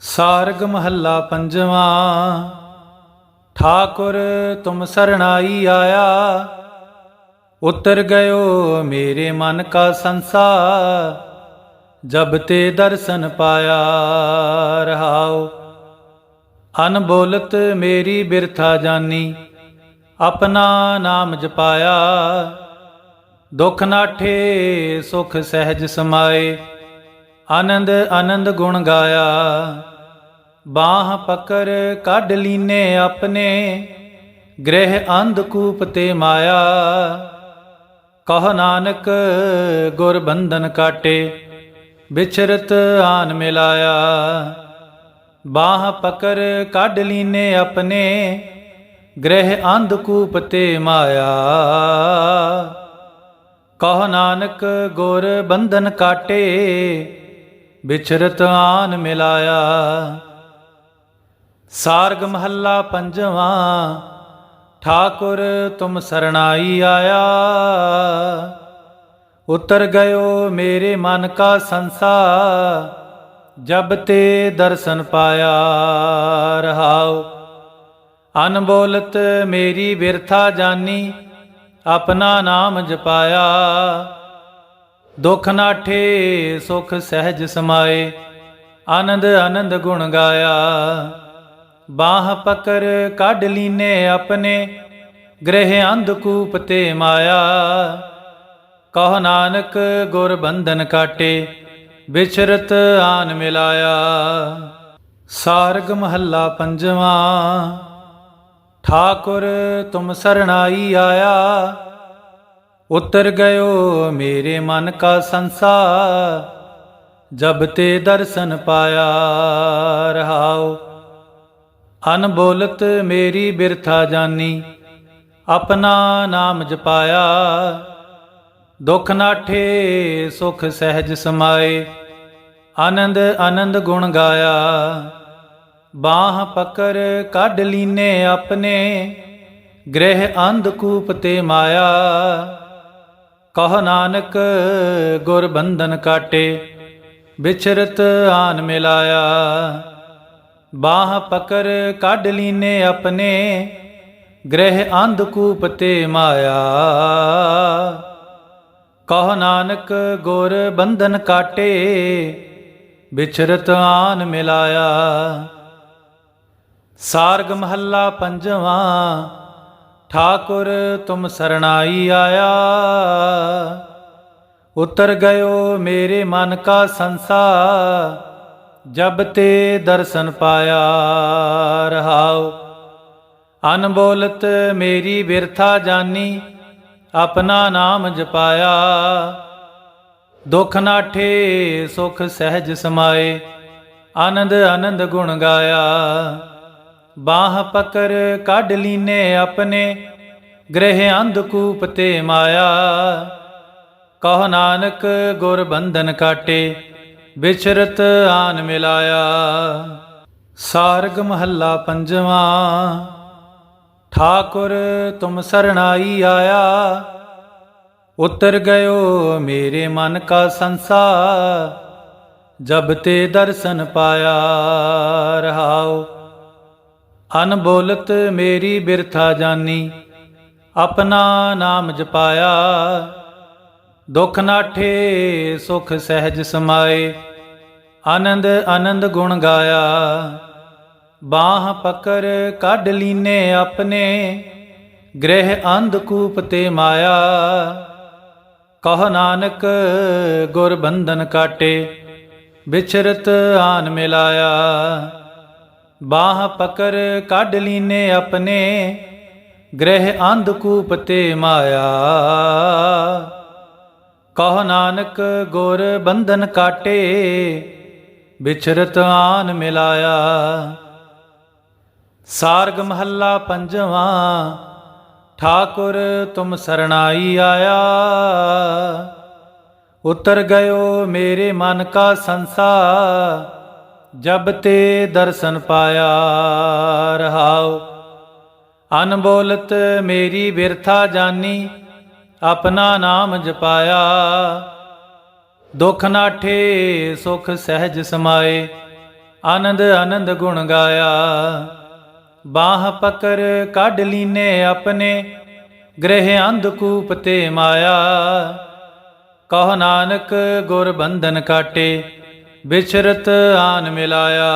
ਸਾਰਗ ਮਹੱਲਾ ਪੰਜਵਾਂ। ਠਾਕੁਰ ਤੁਮ ਸਰਣਾਈ ਆਇਆ। ਉਤਰ ਗਇਓ ਮੇਰੇ ਮਨ ਕਾ ਸੰਸਾ ਜਬ ਤੇ ਦਰਸ਼ਨ ਪਾਇਆ ਰਹਾਉ। ਅਨਬੋਲਤ ਮੇਰੀ ਬਿਰਥਾ ਜਾਨੀ। ਆਪਣਾ ਨਾਮ ਜਪਾਇਆ। ਦੁਖ ਨਾਠੇ ਸੁਖ ਸਹਿਜ ਸਮਾਏ। ਆਨੰਦ ਆਨੰਦ ਗੁਣ ਗਾਇਆ। ਬਾਹ ਪਕਰ ਕੱਢ ਲੀਨੇ ਆਪਣੇ, ਗ੍ਰਹਿ ਅੰਧਕੂਪ ਤੇ ਮਾਇਆ। ਕਹ ਨਾਨਕ, ਗੁਰ ਬੰਧਨ ਕਾਟੇ ਵਿਚਰਤ ਆਨ ਮਿਲਾਇਆ। ਬਾਹ ਪਕਰ ਕੱਢ ਲੀਨੇ ਆਪਣੇ, ਗ੍ਰਹਿ ਅੰਧਕੂਪ ਤੇ ਮਾਇਆ। ਕਹ ਨਾਨਕ, ਗੁਰ ਬੰਧਨ ਕਾਟੇ ਵਿਚਰਤ ਆਨ ਮਿਲਾਇਆ। ਸਾਰਗ ਮਹੱਲਾ ਪੰਜਵਾਂ, ਠਾਕੁਰ ਤੁਮ ਸਰਣਾਈ ਆਇਆ। ਉਤਰ ਗਇਓ ਮੇਰੇ ਮਨ ਕਾ ਸੰਸਾ, ਜਬ ਤੇ ਦਰਸ਼ਨ ਪਾਇਆ ਰਹਾਉ। ਅਨਬੋਲਤ ਮੇਰੀ ਬਿਰਥਾ ਜਾਨੀ, ਆਪਣਾ ਨਾਮ ਜਪਾਇਆ। ਦੁਖ ਨਾਠੇ ਸੁਖ ਸਹਿਜ ਸਮਾਏ। ਆਨੰਦ ਆਨੰਦ ਗੁਣ ਗਾਇਆ। ਬਾਹ ਪਕਰ ਕੱਢ ਲੀਨੇ ਆਪਣੇ, ਗ੍ਰਹਿ ਅੰਧਕੂਪ ਤੇ ਮਾਇਆ। ਕਹ ਨਾਨਕ, ਗੁਰ ਬੰਧਨ ਕਾਟੇ ਵਿਚਰਤ ਆਨ ਮਿਲਾਇਆ। ਸਾਰਗ ਮਹੱਲਾ ਪੰਜਵਾਂ, ਠਾਕੁਰ ਤੁਮ ਸਰਣਾਈ ਆਇਆ। ਉਤਰ ਗਇਓ ਮੇਰੇ ਮਨ ਕਾ ਸੰਸਾ ਜਬ ਤੇ ਦਰਸ਼ਨ ਪਾਇਆ ਰਹਾਉ ਅਨਬੋਲਤ ਮੇਰੀ ਬਿਰਥਾ ਜਾਨੀ, ਆਪਣਾ ਨਾਮ ਜਪਾਇਆ। ਦੁਖ ਨਾਠੇ ਸੁਖ ਸਹਿਜ ਸਮਾਏ, ਆਨੰਦ ਆਨੰਦ ਗੁਣ ਗਾਇਆ। ਬਾਹ ਪਕਰ ਕੱਢ ਲੀਨੇ ਆਪਣੇ, ਗ੍ਰਹਿ ਅੰਧ ਕੂਪ ਤੇ ਮਾਇਆ। ਕਹ ਨਾਨਕ, ਗੁਰ ਬੰਧਨ ਕਾਟੇ ਵਿਚਰਤ ਆਨ ਮਿਲਾਇਆ। ਬਾਹ ਪਕਰ ਕੱਢ ਲੀਨੇ ਆਪਣੇ, ਗ੍ਰਹਿ ਅੰਧਕੂਪ ਤੇ ਮਾਇਆ। ਕਹ ਨਾਨਕ, ਗੁਰ ਬੰਧਨ ਕਾਟੇ ਵਿਚਰਤ ਆਨ ਮਿਲਾਇਆ। ਸਾਰਗ ਮਹੱਲਾ ਪੰਜਵਾਂ ਠਾਕੁਰ ਤੁਮ ਸਰਣਾਈ ਆਇਆ। ਉਤਰ ਗਇਓ ਮੇਰੇ ਮਨ ਕਾ ਸੰਸਾ ਜਬ ਤੇ ਦਰਸ਼ਨ ਪਾਇਆ ਰਹਾਉ। ਅਨਬੋਲਤ ਮੇਰੀ ਬਿਰਥਾ ਜਾਨੀ, ਆਪਣਾ ਨਾਮ ਜਪਾਇਆ। ਦੁਖ ਨਾਠੇ ਸੁਖ ਸਹਿਜ ਸਮਾਏ, ਆਨੰਦ ਆਨੰਦ ਗੁਣ ਗਾਇਆ। ਬਾਹ ਪਕਰ ਕੱਢ ਲੀਨੇ ਆਪਣੇ, ਗ੍ਰਹਿ ਅੰਧਕੂਪ ਤੇ ਮਾਇਆ। ਕਹ ਨਾਨਕ, ਗੁਰ ਬੰਧਨ ਕਾਟੇ ਵਿਚਰਤ ਆਨ ਮਿਲਾਇਆ। ਸਾਰਗ ਮਹੱਲਾ ਪੰਜਵਾਂ, ਠਾਕੁਰ ਤੁਮ ਸਰਣਾਈ ਆਇਆ। ਉਤਰ ਗਇਓ ਮੇਰੇ ਮਨ ਕਾ ਸੰਸਾ ਜਬ ਤੇ ਦਰਸ਼ਨ ਪਾਇਆ ਰਹਾਓ। ਅਨਬੋਲਤ ਮੇਰੀ ਬਿਰਥਾ ਜਾਨੀ, ਆਪਣਾ ਨਾਮ ਜਪਾਇਆ। ਦੁਖ ਨਾਠੇ ਸੁਖ ਸਹਿਜ ਸਮਾਏ, ਆਨੰਦ ਆਨੰਦ ਗੁਣ ਗਾਇਆ। ਬਾਹ ਪਕਰ ਕੱਢ ਲੀਨੇ ਆਪਣੇ, ਗ੍ਰਹਿ ਅੰਧਕੂਪ ਤੇ ਮਾਇਆ। ਕਹ ਨਾਨਕ, ਗੁਰ ਬੰਧਨ ਕਾਟੇ ਵਿਚਰਤ ਆਨ ਮਿਲਾਇਆ। ਬਾਹ ਪਕਰ ਕੱਢ ਲੀਨੇ ਆਪਣੇ, ਗ੍ਰਹਿ ਅੰਧਕੂਪ ਤੇ ਮਾਇਆ। ਕਹ ਨਾਨਕ, ਗੁਰ ਬੰਧਨ ਕਾਟੇ ਵਿਚਰਤ ਆਨ ਮਿਲਾਇਆ। ਸਾਰਗ ਮਹੱਲਾ ਪੰਜਵਾਂ, ਠਾਕੁਰ ਤੁਮ ਸਰਣਾਈ ਆਇਆ। ਉਤਰ ਗਇਓ ਮੇਰੇ ਮਨ ਕਾ ਸੰਸਾ ਜਬ ਤੇ ਦਰਸ਼ਨ ਪਾਇਆ, ਰਹਾਉ। ਅਨਬੋਲਤ ਮੇਰੀ ਬਿਰਥਾ ਜਾਨੀ, ਆਪਣਾ ਨਾਮ ਜਪਾਇਆ। ਦੁਖ ਨਾਠੇ ਸੁਖ ਸਹਿਜ ਸਮਾਏ, ਆਨੰਦ ਆਨੰਦ ਗੁਣ ਗਾਇਆ। ਬਾਹ ਪਕਰ ਕੱਢ ਲੀਨੇ ਆਪਣੇ, ਗ੍ਰਹਿ ਅੰਧਕੂਪ ਤੇ ਮਾਇਆ। ਕਹ ਨਾਨਕ, ਗੁਰ ਬੰਧਨ ਕਾਟੇ ਵਿਚਰਤ ਆਨ ਮਿਲਾਇਆ।